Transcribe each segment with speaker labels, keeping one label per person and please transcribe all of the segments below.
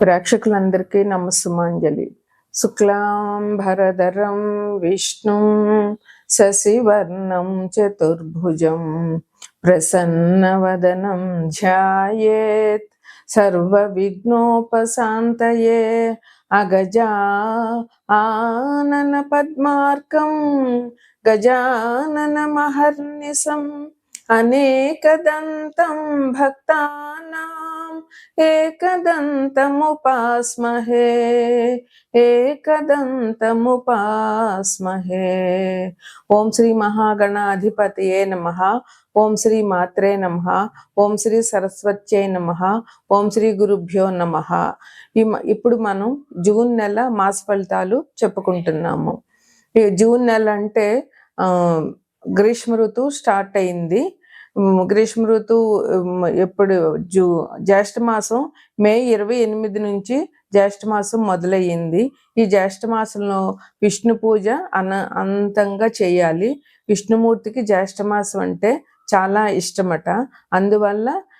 Speaker 1: ప్రేక్షకులందరికీ నమస్సుమాంజలి శుక్లాంబరధరం విష్ణుం శశివర్ణం చతుర్భుజం ప్రసన్నవదనం ధ్యాయేత్ సర్వవిఘ్నోపశాంతయే అగజా ఆనన పద్మార్కం గజానన మహర్నిశం అనేకదంతం భక్తానాం ఏకదంతముపాస్మహే ఏకదంతముపాస్మహే. ఓం శ్రీ మహాగణాధిపతయే నమ. ఓం శ్రీ మాత్రే నమ. ఓం శ్రీ సరస్వత్యై నమ. ఓం శ్రీ గురుభ్యో నమ. ఇప్పుడు మనం జూన్ నెల మాస ఫలితాలు చెప్పుకుంటున్నాము. జూన్ నెల అంటే ఆ, గ్రీష్మ ఋతువు స్టార్ట్ అయింది. గ్రీష్మ ఋతువు ఎప్పుడు? జూ జ్యేష్ఠ మాసం మే ఇరవై ఎనిమిది నుంచి జ్యేష్ఠ మాసం మొదలయ్యింది. ఈ జ్యేష్ఠ మాసంలో విష్ణు పూజ అన అంతంగా చేయాలి. విష్ణుమూర్తికి జ్యేష్ఠ మాసం అంటే చాలా ఇష్టమట. అందువల్ల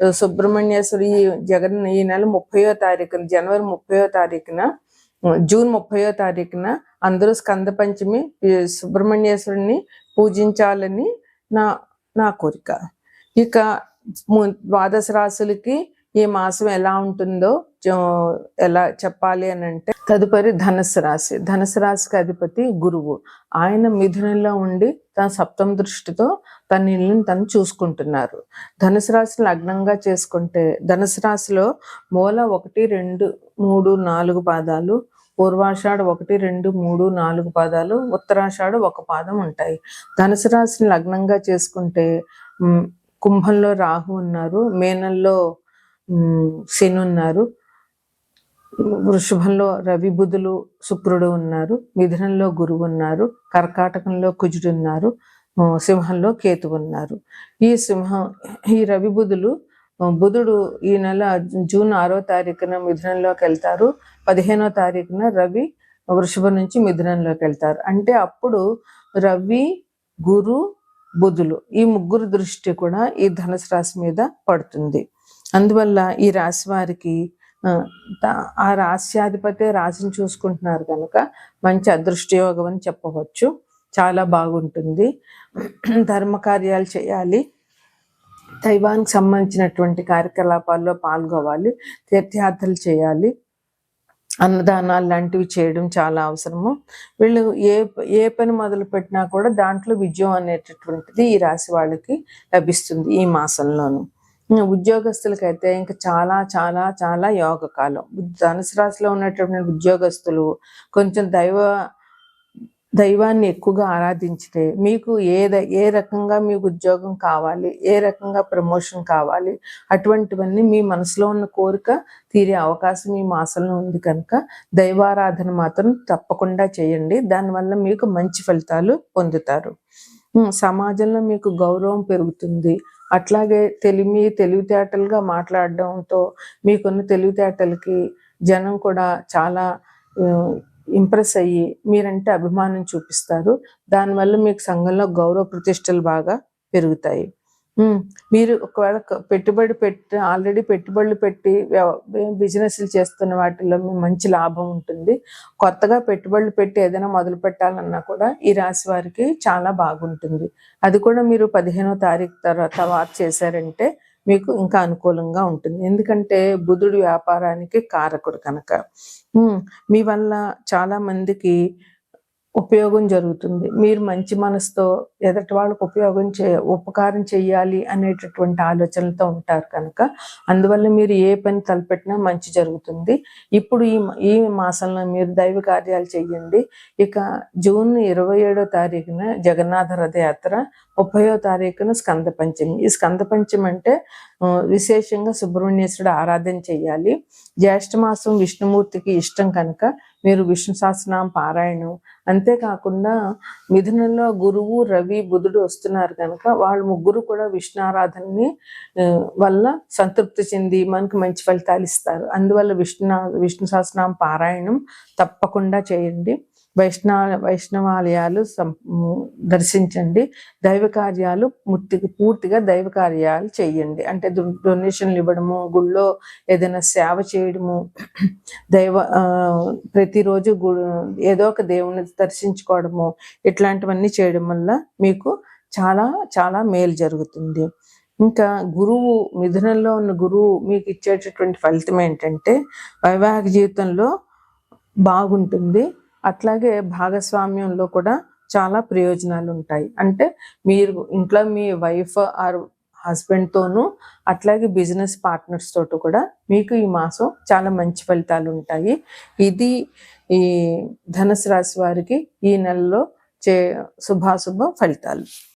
Speaker 1: సుబ్రహ్మణ్యేశ్వరి జగన్ ఈ నెల ముప్పయో తారీఖున జనవరి ముప్పయో తారీఖున జూన్ ముప్పయో తారీఖున అందరూ స్కంద పంచమి సుబ్రహ్మణ్యేశ్వరుని పూజించాలని నా నా కోరిక. ఇక ద్వాదశ రాశులకి ఈ మాసం ఎలా ఉంటుందో ఎలా చెప్పాలి అని అంటే తదుపరి ధనుసు రాశి. ధనుసు రాశికి అధిపతి గురువు. ఆయన మిథునంలో ఉండి తన సప్తమ దృష్టితో తన ఇల్లుని తను చూసుకుంటున్నారు. ధనుసు రాశి లగ్నంగా చేసుకుంటే ధనుసు రాశిలో మూల ఒకటి రెండు మూడు నాలుగు పాదాలు పూర్వాషాఢ ఒకటి రెండు మూడు నాలుగు పాదాలు ఉత్తరాషాఢ ఒక పాదం ఉంటాయి. ధనుసు రాశిని లగ్నంగా చేసుకుంటే కుంభంలో రాహు ఉన్నారు. మేనంలో శని ఉన్నారు. వృషభంలో రవి బుధులు శుక్రుడు ఉన్నారు. మిథునంలో గురువు ఉన్నారు. కర్కాటకంలో కుజుడు ఉన్నారు. సింహంలో కేతు ఉన్నారు. ఈ సింహం ఈ రవి బుధులు బుధుడు ఈ నెల జూన్ ఆరో తారీఖున మిథునంలోకి వెళ్తారు. పదిహేనో తారీఖున రవి వృషభం నుంచి మిథునంలోకి వెళ్తారు. అంటే అప్పుడు రవి గురు బుధులు ఈ ముగ్గురు దృష్టి కూడా ఈ ధనుసు రాశి మీద పడుతుంది. అందువల్ల ఈ రాశి వారికి ఆ, త- రాశిని చూసుకుంటున్నారు కనుక మంచి అదృష్టయోగం అని చెప్పవచ్చు. చాలా బాగుంటుంది. ధర్మ కార్యాలు చేయాలి. దైవానికి సంబంధించినటువంటి కార్యకలాపాల్లో పాల్గొవాలి. తీర్థయాత్రలు చేయాలి. అన్నదానాలు లాంటివి చేయడం చాలా అవసరము. వీళ్ళు ఏ ఏ పని మొదలు పెట్టినా కూడా దాంట్లో విజయం అనేటటువంటిది ఈ రాశి వాళ్ళకి లభిస్తుంది ఈ మాసంలోనూ. ఉద్యోగస్తులకైతే ఇంకా చాలా చాలా చాలా యోగ కాలం ధనుసు రాశిలో ఉన్నటువంటి ఉద్యోగస్తులు కొంచెం దైవ దైవాన్ని ఎక్కువగా ఆరాధించితే మీకు ఏ ఏ రకంగా మీకు ఉద్యోగం కావాలి ఏ రకంగా ప్రమోషన్ కావాలి అటువంటివన్నీ మీ మనసులో ఉన్న కోరిక తీరే అవకాశం ఈ మాసంలో ఉంది కనుక దైవారాధన మాత్రం తప్పకుండా చేయండి. దానివల్ల మీకు మంచి ఫలితాలు పొందుతారు. సమాజంలో మీకు గౌరవం పెరుగుతుంది. అట్లాగే తెలివి తెలివితేటలుగా మాట్లాడడంతో మీకున్న తెలివితేటలకి జనం కూడా చాలా ఇంప్రెస్ అయ్యి మీరంటే అభిమానం చూపిస్తారు. దానివల్ల మీకు సంఘంలో గౌరవ ప్రతిష్టలు బాగా పెరుగుతాయి. మీరు ఒకవేళ పెట్టుబడి పెట్టి ఆల్రెడీ పెట్టుబడులు పెట్టి బిజినెస్లు చేస్తున్న వాటిలో మీ మంచి లాభం ఉంటుంది. కొత్తగా పెట్టుబడులు పెట్టి ఏదైనా మొదలు పెట్టాలన్నా కూడా ఈ రాశి వారికి చాలా బాగుంటుంది. అది కూడా మీరు పదిహేనో తారీఖు తర్వాత వారు చేశారంటే మీకు ఇంకా అనుకూలంగా ఉంటుంది. ఎందుకంటే బుధుడు వ్యాపారానికి కారకుడు కనుక. మీ వల్ల చాలా మందికి ఉపయోగం జరుగుతుంది. మీరు మంచి మనసుతో ఎదుటి వాళ్ళకు ఉపయోగం చే ఉపకారం చేయాలి అనేటటువంటి ఆలోచనలతో ఉంటారు కనుక అందువల్ల మీరు ఏ పని తలపెట్టినా మంచి జరుగుతుంది. ఇప్పుడు ఈ ఈ మాసంలో మీరు దైవ కార్యాలు చేయండి ఇక జూన్ ఇరవై ఏడో తారీఖున జగన్నాథ రథయాత్ర ముప్పయో తారీఖున స్కంద పంచమి. ఈ స్కంద పంచమి అంటే విశేషంగా సుబ్రహ్మణ్యేశ్వరుడు ఆరాధన చేయాలి. జ్యేష్ఠమాసం విష్ణుమూర్తికి ఇష్టం కనుక మీరు విష్ణు సహస్రనామ పారాయణం. అంతేకాకుండా మిథునంలో గురువు రవి బుధుడు వస్తున్నారు కనుక వాళ్ళు ముగ్గురు కూడా విష్ణు ఆరాధనని వల్ల సంతృప్తి చెంది మనకు మంచి ఫలితాలు ఇస్తారు. అందువల్ల విష్ణు విష్ణు సహస్రనామ పారాయణం తప్పకుండా చేయండి. వైష్ణ వైష్ణవాలయాలు సం- దర్శించండి. దైవ కార్యాలు పూర్తిగా పూర్తిగా దైవ కార్యాలు చేయండి. అంటే డొనేషన్లు ఇవ్వడము గుళ్ళో ఏదైనా సేవ చేయడము దైవ ప్రతిరోజు గు ఏదో ఒక దేవుని దర్శించుకోవడము ఇట్లాంటివన్నీ చేయడం వల్ల మీకు చాలా చాలా మేలు జరుగుతుంది. ఇంకా గురువు మిథునంలో ఉన్న గురువు మీకు ఇచ్చేటటువంటి ఫలితం ఏంటంటే వైవాహిక జీవితంలో బాగుంటుంది. అట్లాగే భాగస్వామ్యంలో కూడా చాలా ప్రయోజనాలు ఉంటాయి అంటే మీరు ఇంట్లో మీ వైఫ్ ఆర్ హస్బెండ్తోనూ అట్లాగే బిజినెస్ పార్ట్నర్స్ తోటి కూడా మీకు ఈ మాసం చాలా మంచి ఫలితాలు ఉంటాయి ఇది ఈ ధనుసు రాశి వారికి ఈ నెలలో చే శుభాశుభ ఫలితాలు.